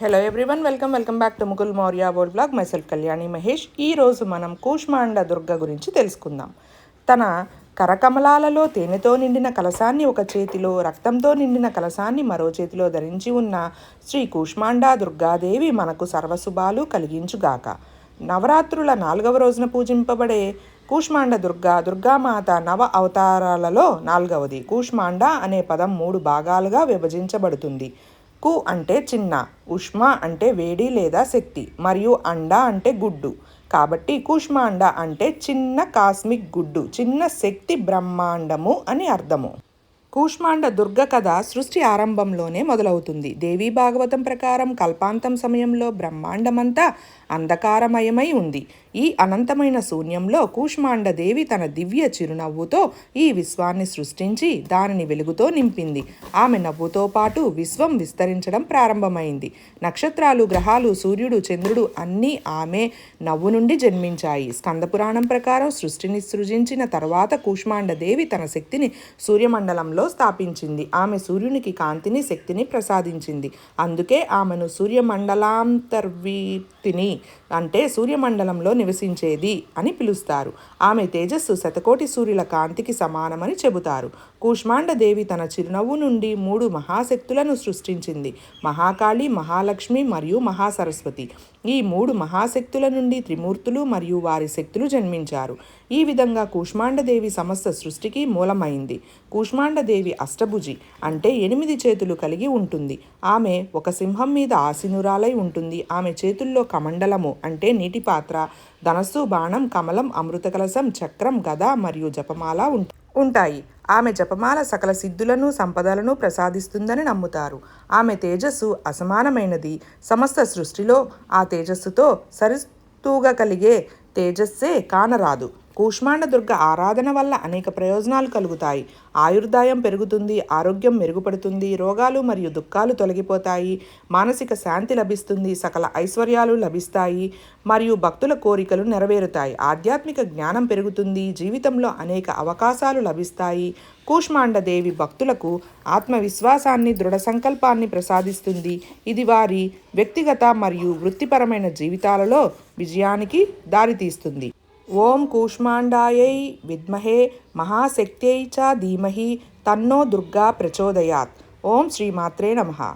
Hello everyone welcome welcome back to Mukul Maurya board blog myself Kalyani Mahesh ఈ రోజు మనం కూష్మాండ దుర్గ గురించి తెలుసుకుందాం. తన కరకమలాలలో తేనెతో నిండిన కలశాన్ని ఒక చేతిలో రక్తంతో నిండిన కలశాన్ని మరో చేతిలో ధరించి ఉన్న శ్రీ కూష్మాండ దుర్గాదేవి మనకు సర్వశుభాలు కలిగించుగాక నవరాత్రుల నాలుగవ రోజున పూజింపబడే కూష్మాండ దుర్గా దుర్గామాత నవ అవతారాలలో నాలుగవది కూష్మాండ అనే పదం మూడు భాగాలుగా విభజించబడుతుంది. కు అంటే చిన్న ఉష్మ అంటే వేడి లేదా శక్తి మరియు అండ అంటే గుడ్డు. కాబట్టి కూష్మాండ అంటే చిన్న కాస్మిక్ గుడ్డు చిన్న శక్తి బ్రహ్మాండము అని అర్థము. కూష్మాండ దుర్గ కథ సృష్టి ఆరంభంలోనే మొదలవుతుంది. దేవీ భాగవతం ప్రకారం కల్పాంతం సమయంలో బ్రహ్మాండమంతా అంధకారమయమై ఉంది. ఈ అనంతమైన శూన్యంలో కూష్మాండ దేవి తన దివ్య చిరునవ్వుతో ఈ విశ్వాన్ని సృష్టించి దానిని వెలుగుతో నింపింది. ఆమె నవ్వుతో పాటు విశ్వం విస్తరించడం ప్రారంభమైంది. నక్షత్రాలు గ్రహాలు సూర్యుడు చంద్రుడు అన్నీ ఆమె నవ్వు నుండి జన్మించాయి. స్కందపురాణం ప్రకారం సృష్టిని సృజించిన తర్వాత కూష్మాండ దేవి తన శక్తిని సూర్యమండలంలో స్థాపించింది. ఆమె సూర్యునికి కాంతిని శక్తిని ప్రసాదించింది. అందుకే ఆమెను సూర్యమండలాంతర్వీప్తిని అంటే సూర్యమండలంలో నివసించేది అని పిలుస్తారు. ఆమె తేజస్సు శతకోటి సూర్యుల కాంతికి సమానమని చెబుతారు. కూష్మాండ దేవి తన చిరునవ్వు నుండి మూడు మహాశక్తులను సృష్టించింది. మహాకాళి మహాలక్ష్మి మరియు మహాసరస్వతి. ఈ మూడు మహాశక్తుల నుండి త్రిమూర్తులు మరియు వారి శక్తులు జన్మించారు. ఈ విధంగా కూష్మాండదేవి సమస్త సృష్టికి మూలమైంది. కూష్మాండ దేవి అష్టభుజి అంటే ఎనిమిది చేతులు కలిగి ఉంటుంది. ఆమె ఒక సింహం మీద ఆశీనురాలై ఉంటుంది. ఆమె చేతుల్లో కమండలము అంటే నీటి పాత్ర. ధనస్సు బాణం కమలం అమృతకలసం చక్రం గద మరియు జపమాల ఉంటాయి. ఆమె జపమాల సకల సిద్ధులను సంపదలను ప్రసాదిస్తుందని నమ్ముతారు. ఆమె తేజస్సు అసమానమైనది. సమస్త సృష్టిలో ఆ తేజస్సుతో సరితూగగలిగే తేజస్సే కానరాదు. కూష్మాండ దుర్గ ఆరాధన వల్ల అనేక ప్రయోజనాలు కలుగుతాయి. ఆయుర్దాయం పెరుగుతుంది ఆరోగ్యం మెరుగుపడుతుంది రోగాలు మరియు దుఃఖాలు తొలగిపోతాయి మానసిక శాంతి లభిస్తుంది సకల ఐశ్వర్యాలు లభిస్తాయి మరియు భక్తుల కోరికలు నెరవేరుతాయి. ఆధ్యాత్మిక జ్ఞానం పెరుగుతుంది జీవితంలో అనేక అవకాశాలు లభిస్తాయి. కూష్మాండ దేవి భక్తులకు ఆత్మవిశ్వాసాన్ని దృఢ సంకల్పాన్ని ప్రసాదిస్తుంది. ఇది వారి వ్యక్తిగత మరియు వృత్తిపరమైన జీవితాలలో విజయానికి దారితీస్తుంది. ఓం కూష్మాండాయై విద్మహే మహాశక్త్యై చ ధీమహి తన్నో దుర్గా ప్రచోదయాత్. ఓం శ్రీమాత్రే నమః.